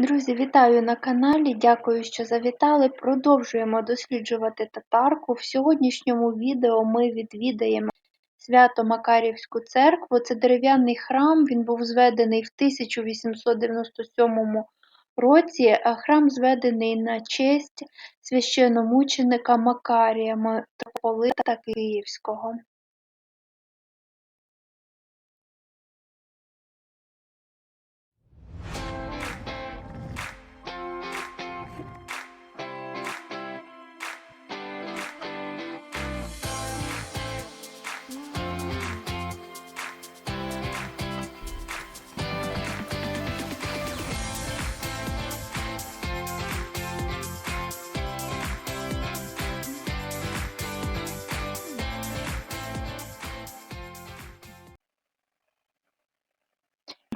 Друзі, вітаю на каналі. Дякую, що завітали. Продовжуємо досліджувати татарку. В сьогоднішньому відео ми відвідаємо Свято-Макарівську церкву. Це дерев'яний храм, він був зведений в 1897 році. Храм зведений на честь священомученика Макарія, митрополита Київського.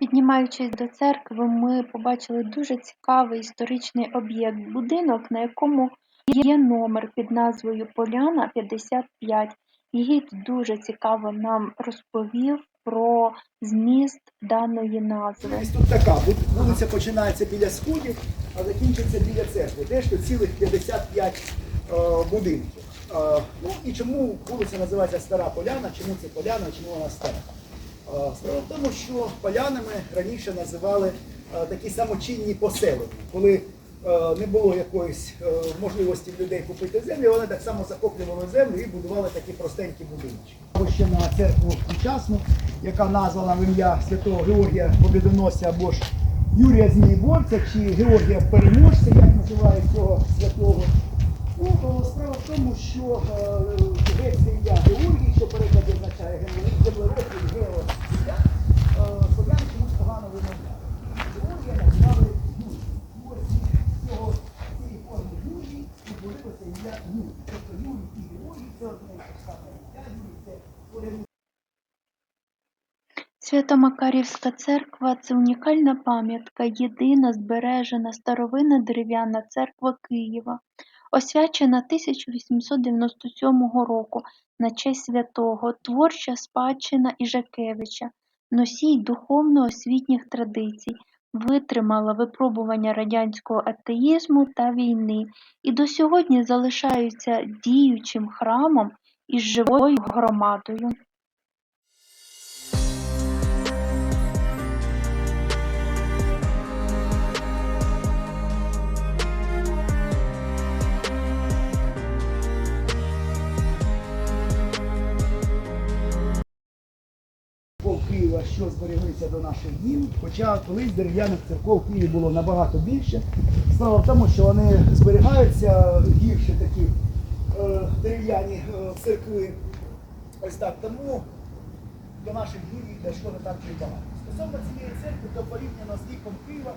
Піднімаючись до церкви, ми побачили дуже цікавий історичний об'єкт будинок, на якому є номер під назвою Поляна 55. Гід дуже цікаво нам розповів про зміст даної назви. Тут така, вулиця починається біля сходів, а закінчується біля церкви. Тут цілих 55 е, будинків. Е, ну і чому вулиця називається Стара Поляна? Чому це поляна, чому вона стара? Справа в тому, що полянами раніше називали такі самочинні поселення, коли не було якоїсь е, можливості людей купити землю, вони так само захоплювали землю і будували такі простенькі будиночки. На церкву сучасну, яка названа в ім'я святого Георгія Побідоносця або ж Юрія Змієборця чи Георгія Переможця, як називають цього святого. Ну, справа в тому, що е, Свято-Макарівська церква це унікальна пам'ятка, єдина збережена старовинна дерев'яна церква Києва, освячена 1897 року на честь святого, творча спадщина Іжакевича, носій духовно-освітніх традицій, витримала випробування радянського атеїзму та війни і до сьогодні залишаються діючим храмом із живою громадою. Збереглися до наших днів, хоча колись дерев'яних церков в Києві було набагато більше. Справа в тому, що вони зберігаються гірше такі е, дерев'яні е, церкви. Ось так. Тому до наших днів дійшло не так і багато. Стосовно цієї церкви, то порівняно з віком Києва,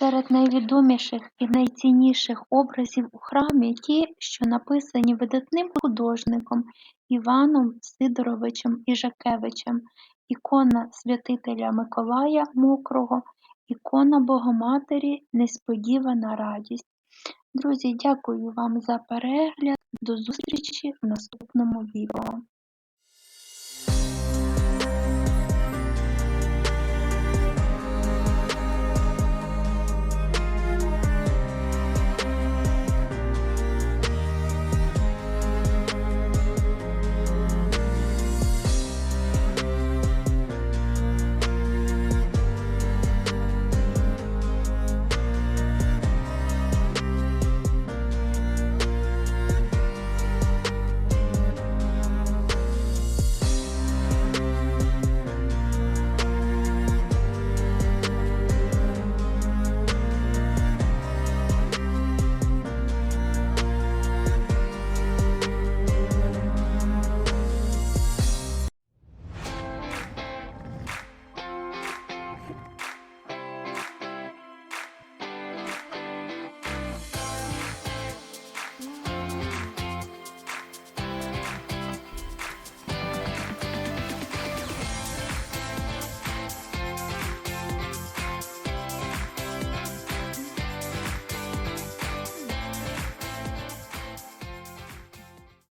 Серед найвідоміших і найцінніших образів у храмі ті, що написані видатним художником Іваном Сидоровичем Іжакевичем, ікона святителя Миколая Мокрого ікона Богоматері Несподівана радість. Друзі, дякую вам за перегляд. До зустрічі в наступному відео.